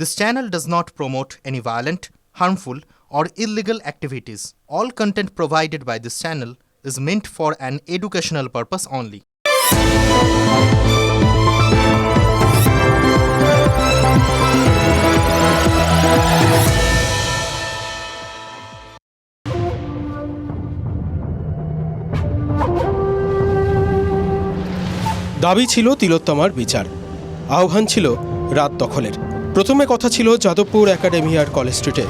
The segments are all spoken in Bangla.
This channel does not promote any violent, harmful, or illegal activities. All content provided by this channel is meant for an educational purpose only. দাবি ছিল তিলোত্তমার বিচার আহ্বান ছিল রাত দখলের প্রথমে কথা ছিল যাদবপুর একাডেমি আর কলেজ স্ট্রিটে।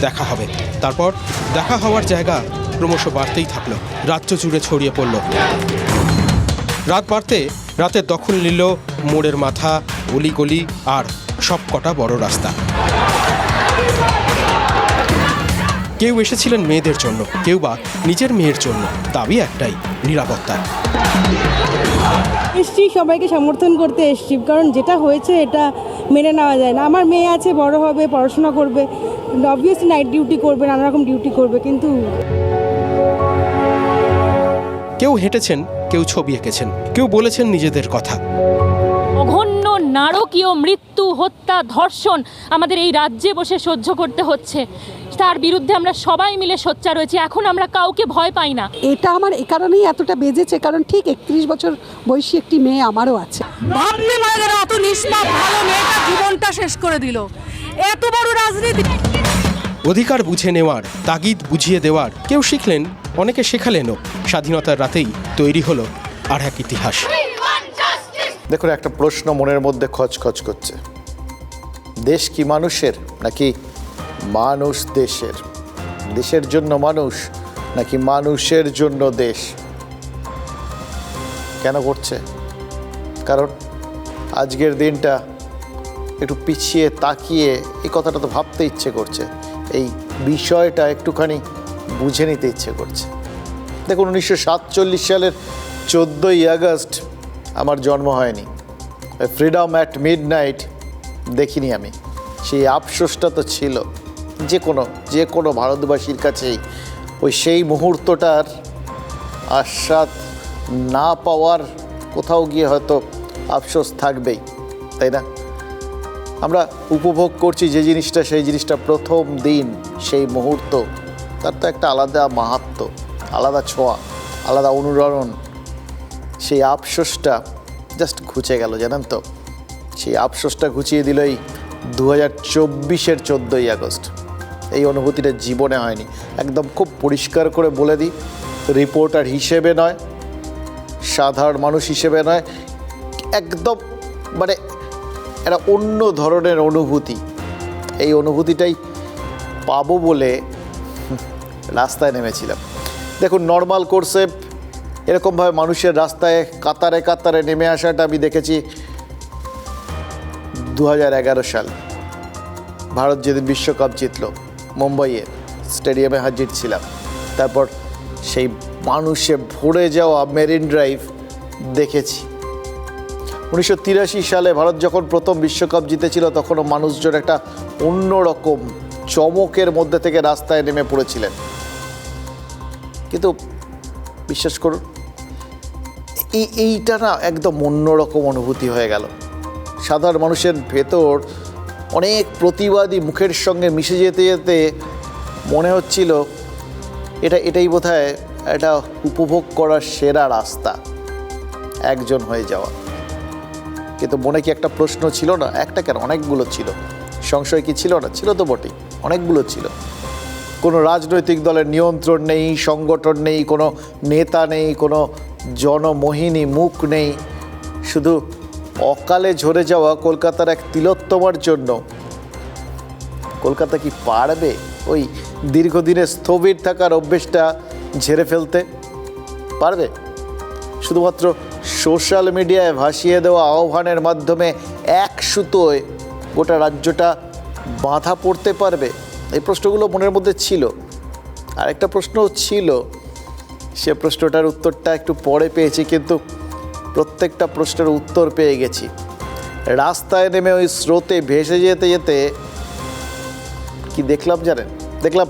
দেখা হবে। তারপর দেখা হওয়ার জায়গা ক্রমশ বাড়তেই থাকল। রাজ্য জুড়ে ছড়িয়ে পড়ল। রাত বাড়তে রাতে দখল নিল মোড়ের মাথা গলি গলি আর সবকটা বড় রাস্তা। কেউ এসেছিলেন মেয়েদের জন্য কেউ বা নিজের মেয়ের জন্য। দাবি একটাই নিরাপত্তা। এসছি সবাইকে সমর্থন করতে এসছি কারণ যেটা হয়েছে এটা মেনে নেওয়া যায় না। আমার মেয়ে আছে বড় হবে পড়াশোনা করবে অবভিয়াসলি নাইট ডিউটি করবে নানা রকম ডিউটি করবে কিন্তু কেউ হেঁটেছেন কেউ ছবি এঁকেছেন কেউ বলেছেন নিজেদের কথা। নারকীয় মৃত্যু হত্যা ধর্ষণ আমাদের এই রাজ্যে বসে সহ্য করতে হচ্ছে। তার বিরুদ্ধে আমরা সবাই মিলে সোচ্চার রয়েছি এখন আমরা কাউকে ভয় পাই না। এটা আমার এ কারণেই এতটা বেজেছে কারণ ঠিক একত্রিশ বছর বয়সী একটি মেয়ে আমারও আছে। অত নিষ্পাপ ভালো মেয়েটা জীবনটা শেষ করে দিল। এত বড় রাজনীতি অধিকার বুঝে নেওয়ার তাগিদ বুঝিয়ে দেওয়ার কেউ শিখলেন অনেকে শেখালেনও। স্বাধীনতার রাতেই তৈরি হলো আর এক ইতিহাস। দেখুন, একটা প্রশ্ন মনের মধ্যে খচখচ করছে। দেশ কি মানুষের, নাকি মানুষ দেশের? দেশের জন্য মানুষ, নাকি মানুষের জন্য দেশ? কেন করছে কারণ আজকের দিনটা একটু পিছিয়ে তাকিয়ে এই কথাটা তো ভাবতে ইচ্ছে করছে। এই বিষয়টা একটুখানি বুঝে নিতে ইচ্ছে করছে। দেখুন, উনিশশো সাতচল্লিশ সালের চোদ্দোই আগস্ট আমার জন্ম হয়নি। ফ্রিডম অ্যাট মিড নাইট দেখিনি আমি। সেই আফসোসটা তো ছিল। যে কোনো যে কোনো ভারতবাসীর কাছেই ওই সেই মুহূর্তটার আস্বাদ না পাওয়ার কোথাও গিয়ে হয়তো আফসোস থাকবেই, তাই না? আমরা উপভোগ করছি যে জিনিসটা, সেই জিনিসটা প্রথম দিন, সেই মুহূর্ত। তার তো একটা আলাদা মাহাত্ম আলাদা ছোঁয়া, আলাদা অনুরণন। সেই আফসোসটা জাস্ট ঘুচে গেল, জানেন তো? সেই আফসোসটা ঘুচিয়ে দিল এই দু হাজার চব্বিশের চোদ্দোই আগস্ট। এই অনুভূতিটা জীবনে হয়নি। একদম খুব পরিষ্কার করে বলে দিই রিপোর্টার হিসেবে নয়, সাধারণ মানুষ হিসেবে নয়, একদম মানে একটা অন্য ধরনের অনুভূতি। এই অনুভূতিটাই পাবো বলে রাস্তায় নেমেছিলাম। দেখুন নর্মাল কোর্সে এরকমভাবে মানুষের রাস্তায় কাতারে কাতারে নেমে আসাটা আমি দেখেছি দু হাজার এগারো সাল। ভারত যেদিন বিশ্বকাপ জিতলো, মুম্বাইয়ে স্টেডিয়ামে হাজির ছিলাম। তারপর সেই মানুষে ভরে যাওয়া মেরিন ড্রাইভ দেখেছি। উনিশশো তিরাশি সালে ভারত যখন প্রথম বিশ্বকাপ জিতেছিল, তখনও মানুষজন একটা অন্যরকম চমকের মধ্যে থেকে রাস্তায় নেমে পড়েছিলেন। কিন্তু বিশ্বাস করুন এই, এইটা না একদম অন্যরকম অনুভূতি হয়ে গেল। সাধারণ মানুষের ভেতর অনেক প্রতিবাদী মুখের সঙ্গে মিশে যেতে যেতে মনে হচ্ছিল এটা, এটাই বোধহয় এটা উপভোগ করার সেরা রাস্তা, একজন হয়ে যাওয়া। কিন্তু মনে কি একটা প্রশ্ন ছিল না? একটা কেন? অনেকগুলো ছিল। সংশয় কি ছিল না? ছিল তো বটেই, অনেকগুলো ছিল। কোনো রাজনৈতিক দলের নিয়ন্ত্রণ নেই, সংগঠন নেই, কোনো নেতা নেই, কোনো জনমোহিনী মুখ নেই। শুধু অকালে ঝরে যাওয়া কলকাতার এক তিলোত্তমার জন্য। কলকাতা কি পারবে ওই দীর্ঘদিনের স্থবির থাকার অভ্যেসটা ঝেড়ে ফেলতে? পারবে? শুধুমাত্র সোশ্যাল মিডিয়ায় ভাসিয়ে দেওয়া আহ্বানের মাধ্যমে এক সুতোয় গোটা রাজ্যটা বাঁধা পড়তে পারবে? এই প্রশ্নগুলো মনের মধ্যে ছিল। আর একটা প্রশ্নও ছিল সে প্রশ্নটার উত্তরটা একটু পরে পেয়েছি, কিন্তু প্রত্যেকটা প্রশ্নের উত্তর পেয়ে গেছি। রাস্তায় নেমে ওই স্রোতে ভেসে যেতে যেতে কি দেখলাম জানেন? দেখলাম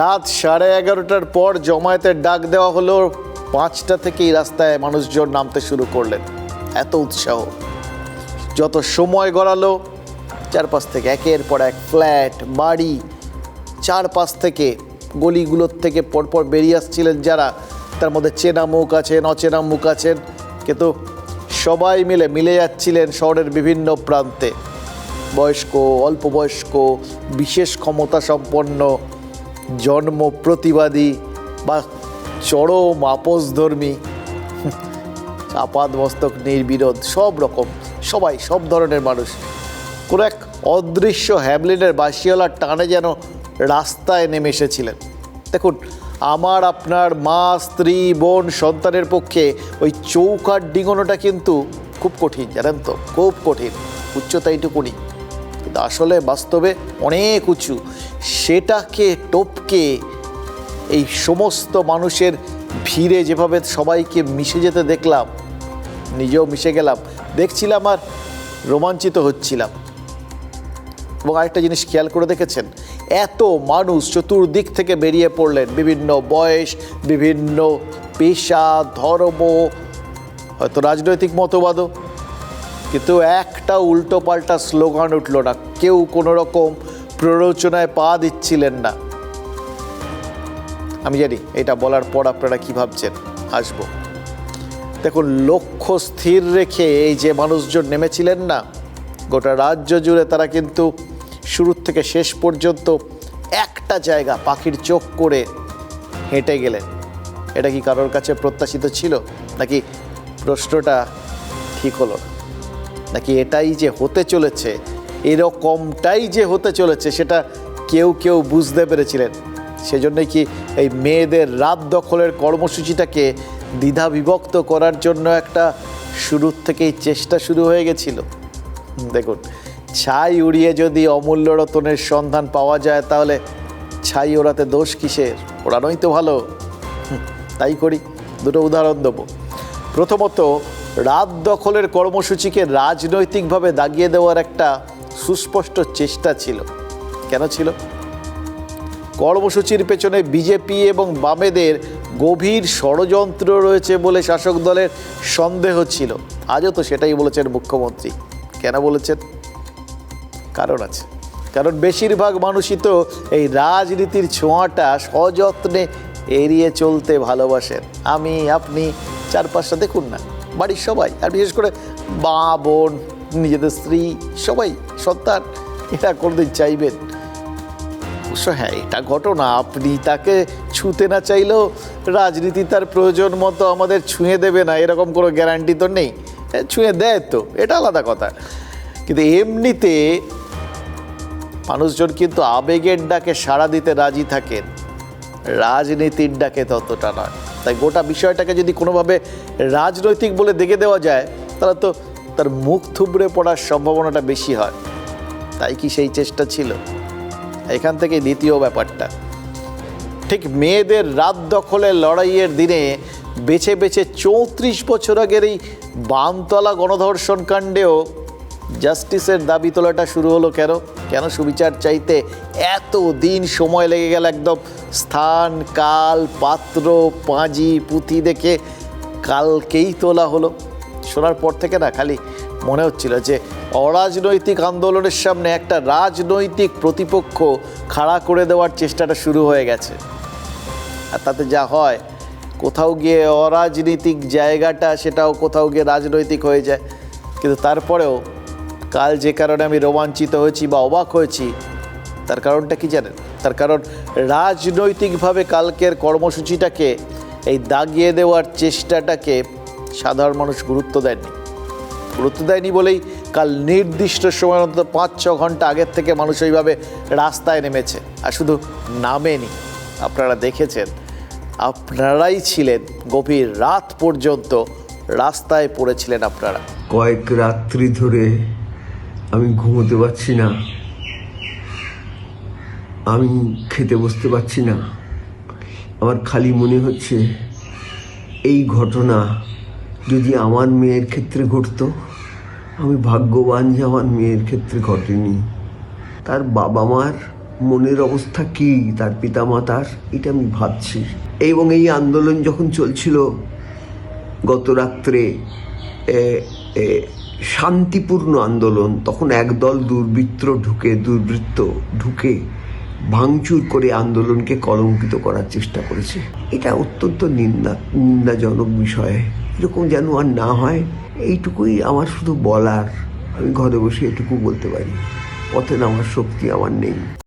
রাত সাড়ে এগারোটার পর জমায়েতের ডাক দেওয়া হলো, পাঁচটা থেকেই রাস্তায় মানুষজন নামতে শুরু করলেন। এত উৎসাহ। যত সময় গড়ালো, চারপাশ থেকে একের পর এক ফ্ল্যাট, বাড়ি, চারপাশ থেকে গলিগুলোর থেকে পরপর বেরিয়ে আসছিলেন যারা তার মধ্যে চেনা মুখ আছেন অচেনা মুখ আছেন কিন্তু সবাই মিলে মিলে যাচ্ছিলেন শহরের বিভিন্ন প্রান্তে। বয়স্ক, অল্প বয়স্ক, বিশেষ ক্ষমতা সম্পন্ন, জন্ম প্রতিবাদী বা চরম আপসধর্মী আপাদ মস্তক নির্বিরোধ, সব রকম, সবাই, সব ধরনের মানুষ। কোনো এক অদৃশ্য হ্যাবলিনের বাসিওয়ালার টানে যেন রাস্তায় নেমে এসেছিলেন। দেখুন আমার আপনার মা, স্ত্রী, বোন, সন্তানের পক্ষে ওই চৌকার ডিঙোনোটা কিন্তু খুব কঠিন, জানেন তো? খুব কঠিন উচ্চতা এইটুকুনি কিন্তু আসলে বাস্তবে অনেক উঁচু। সেটাকে, টপকে এই সমস্ত মানুষের ভিড়ে যেভাবে সবাইকে মিশে যেতে দেখলাম, নিজেও মিশে গেলাম, দেখছিলাম আর রোমাঞ্চিত হচ্ছিলাম। এবং আরেকটা জিনিস খেয়াল করে দেখেছেন, এত মানুষ চতুর্দিক থেকে বেরিয়ে পড়লেন, বিভিন্ন বয়স, বিভিন্ন পেশা, ধর্ম, হয়তো রাজনৈতিক মতবাদও, কিন্তু একটা উল্টো পাল্টা স্লোগান উঠল না, কেউ কোনো রকম প্ররোচনায় পা দিচ্ছিলেন না। আমি জানি এটা বলার পর আপনারা কী ভাবছেন, আসব। দেখুন, লক্ষ্য স্থির রেখে এই যে মানুষজন নেমেছিলেন না, গোটা রাজ্য জুড়ে তারা কিন্তু শুরুর থেকে শেষ পর্যন্ত একটা জায়গা পাখির চোখ করে হেঁটে গেলেন। এটা কি কারোর কাছে প্রত্যাশিত ছিল? নাকি প্রশ্নটা ঠিক হলো নাকি এটাই যে হতে চলেছে, এরকমটাই যে হতে চলেছে, সেটা কেউ কেউ বুঝতে পেরেছিলেন। সেজন্যই কি এই মেয়েদের রাত দখলের কর্মসূচিটাকে দ্বিধা বিভক্ত করার জন্য একটা শুরুর থেকেই চেষ্টা শুরু হয়ে গেছিল? দেখুন ছাই উড়িয়ে যদি অমূল্য রতনের সন্ধান পাওয়া যায়, তাহলে ছাই ওড়াতে দোষ কিসের? ওড়ানোই তো ভালো। তাই করি। দুটো উদাহরণ দেবো। প্রথমত, রাত দখলের কর্মসূচিকে রাজনৈতিকভাবে দাগিয়ে দেওয়ার একটা সুস্পষ্ট চেষ্টা ছিল। কেন ছিল? কর্মসূচির পেছনে বিজেপি এবং বামেদের গভীর ষড়যন্ত্র রয়েছে বলে শাসক দলের সন্দেহ ছিল। আজও তো সেটাই বলেছেন মুখ্যমন্ত্রী। কেন বলেছেন? কারণ আছে। কারণ বেশিরভাগ মানুষই তো এই রাজনীতির ছোঁয়াটা সযত্নে এড়িয়ে চলতে ভালোবাসেন। আমি, আপনি চারপাশটা দেখুন না। বাড়ির সবাই, আর বিশেষ করে মা, বোন, নিজেদের স্ত্রী, সবাই, সন্তান এটা কোনোদিন চাইবেন। অবশ্য হ্যাঁ এটা ঘটনা। আপনি তাকে ছুঁতে না চাইলেও রাজনীতি তার প্রয়োজন মতো আমাদের ছুঁয়ে দেবে না। এরকম কোনো গ্যারান্টি তো নেই। ছুঁয়ে দেয় তো, এটা আলাদা কথা। কিন্তু এমনিতে মানুষজন কিন্তু আবেগের ডাকে সাড়া দিতে রাজি থাকেন। রাজনীতির ডাকে ততটা নয়। তাই গোটা বিষয়টাকে যদি কোনোভাবে রাজনৈতিক বলে দেখে দেওয়া যায়, তাহলে তো তার মুখ থুবড়ে পড়ার সম্ভাবনাটা বেশি হয়। তাই কি সেই চেষ্টা ছিল? এখান থেকে দ্বিতীয় ব্যাপারটা। ঠিক মেয়েদের রাত দখলের লড়াইয়ের দিনে বেছে বেছে চৌত্রিশ বছর আগের এই বামতলা গণধর্ষণ কাণ্ডেও জাস্টিসের দাবি তোলাটা শুরু হলো কেন? কেন সুবিচার চাইতে এত দিন সময় লেগে গেল একদম? স্থান, কাল, পাত্র, পাঁজি, পুঁথি দেখে কালকেই তোলা হলো। শোনার পর থেকে না খালি মনে হচ্ছিল যে অরাজনৈতিক আন্দোলনের সামনে একটা রাজনৈতিক প্রতিপক্ষ খাড়া করে দেওয়ার চেষ্টাটা শুরু হয়ে গেছে। আর তাতে যা হয়, কোথাও গিয়ে অরাজনৈতিক জায়গাটা, সেটাও কোথাও গিয়ে রাজনৈতিক হয়ে যায়। কিন্তু তারপরেও কাল যে কারণে আমি রোমাঞ্চিত হয়েছি বা অবাক হয়েছি, তার কারণটা কি জানেন? তার কারণ রাজনৈতিকভাবে কালকের কর্মসূচিটাকে, এই দাগিয়ে দেওয়ার চেষ্টাটাকে সাধারণ মানুষ গুরুত্ব দেননি গুরুত্ব দেয়নি বলেই কাল নির্দিষ্ট সময় অন্তত পাঁচ ছ ঘণ্টা আগের থেকে মানুষ ওইভাবে রাস্তায় নেমেছে। আর শুধু নামেনি, আপনারা দেখেছেন, আপনারাই ছিলেন গভীর রাত পর্যন্ত রাস্তায় পড়েছিলেন আপনারা। কয়েক রাত্রি ধরে আমি ঘুমোতে পারছি না। আমি খেতে বসতে পারছি না। আমার খালি মনে হচ্ছে এই ঘটনা যদি আমার মেয়ের ক্ষেত্রে ঘটতো, আমি ভাগ্যবান যে আমার মেয়ের ক্ষেত্রে ঘটেনি। তার বাবা মার মনের অবস্থা কি, তার পিতা মাতার এটা আমি ভাবছি। এবং এই আন্দোলন যখন চলছিল, গত রাত্রে শান্তিপূর্ণ আন্দোলন, তখন একদল দুর্বৃত্ত ঢুকে দুর্বৃত্ত ঢুকে ভাঙচুর করে আন্দোলনকে কলঙ্কিত করার চেষ্টা করেছে। এটা অত্যন্ত নিন্দা, নিন্দাজনক বিষয়। এরকম যেন আর না হয়, এইটুকুই আমার শুধু বলার। আমি ঘরে বসে এটুকু বলতে পারি। পথে নামার শক্তি আমার নেই।